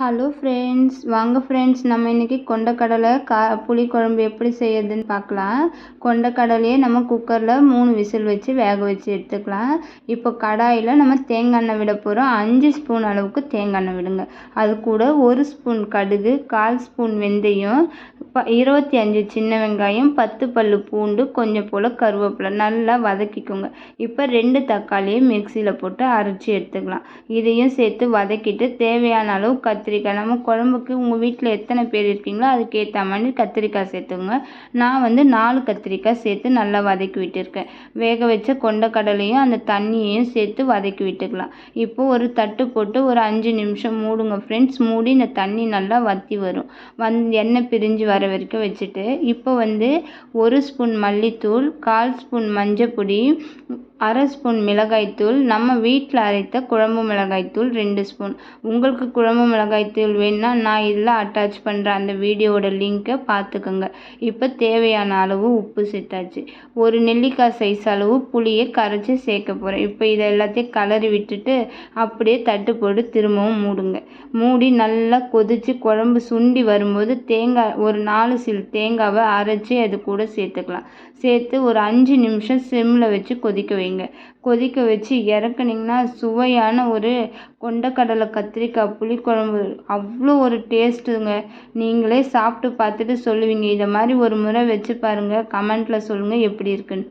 Hello friends வாங்க friends நம்ம இன்றைக்கி கொண்டக்கடலை கா புளிக்குழம்பு எப்படி செய்யறதுன்னு பார்க்கலாம். கொண்டக்கடலையே நம்ம குக்கரில் மூணு விசில் வச்சு வேக வச்சு எடுத்துக்கலாம். இப்போ கடாயில் நம்ம தேங்காய் எண்ணெய் விட போகிறோம் அஞ்சு ஸ்பூன் அளவுக்கு தேங்காய் எண்ணெய் விடுங்க. அது கூட ஒரு ஸ்பூன் கடுகு கால் ஸ்பூன் வெந்தயம் ப இருபத்தி அஞ்சு சின்ன வெங்காயம் பத்து பல் பூண்டு கொஞ்சம் போல் கருவேப்பிலை. நல்லா வதக்கிக்கோங்க. இப்போ ரெண்டு தக்காளியை மிக்சியில் போட்டு அரைச்சி எடுத்துக்கலாம். இதையும் சேர்த்து வதக்கிட்டு தேவையான அளவு கத்திரிக்காய். நம்ம குழம்புக்கு உங்கள் வீட்டில் எத்தனை பேர் இருக்கீங்களோ அதுக்கேற்ற மாதிரி கத்திரிக்காய் சேர்த்துங்க நான் வந்து நாலு கத்திரிக்காய் சேர்த்து நல்லா வதக்கி விட்டுருக்கேன். வேக வச்ச கொண்டக்கடலையும் அந்த தண்ணியையும் சேர்த்து வதக்கி விட்டுக்கலாம். இப்போது ஒரு தட்டு போட்டு ஒரு அஞ்சு நிமிஷம் மூடுங்க ஃப்ரெண்ட்ஸ் மூடி இந்த தண்ணி நல்லா வற்றி வரும். வந் எண்ணெய் பிரிஞ்சு வர வரைக்கும் வச்சுட்டு இப்போ வந்து ஒரு ஸ்பூன் மல்லித்தூள் கால் ஸ்பூன் மஞ்சள் பொடி அரை ஸ்பூன் மிளகாய்த்தூள் நம்ம வீட்டில் அரைத்த குழம்பு மிளகாய்த்தூள் ரெண்டு ஸ்பூன். உங்களுக்கு குழம்பு மிளகாய்த்தூள் வேணுன்னா நான் இதில் அட்டாச் பண்ணுற அந்த வீடியோவோட லிங்க்கை பார்த்துக்கோங்க இப்போ தேவையான அளவு உப்பு சேர்த்தாச்சு. ஒரு நெல்லிக்காய் சைஸ் அளவு புளியை கரைச்சி சேர்க்க போகிறேன் இப்போ இதை எல்லாத்தையும் கலரி விட்டுட்டு அப்படியே தட்டு போட்டு திரும்பவும் மூடுங்க. மூடி நல்லா கொதித்து குழம்பு சுண்டி வரும்போது தேங்காய் ஒரு நாலு சில் தேங்காவை அரைச்சி அது கூட சேர்த்துக்கலாம். சேர்த்து ஒரு அஞ்சு நிமிஷம் சிம்மில் வச்சு கொதிக்க வைங்க கொதிக்க வச்சு இறக்குனீங்கன்னா சுவையான ஒரு கொண்டக்கடலை கத்திரிக்காய் புளிக்குழம்பு. அவ்வளோ ஒரு டேஸ்ட்டுங்க. நீங்களே சாப்பிட்டு பார்த்துட்டு சொல்லுவீங்க. இதை மாதிரி ஒரு முறை வச்சு பாருங்கள் கமெண்ட்டில் சொல்லுங்கள் எப்படி இருக்குன்னு.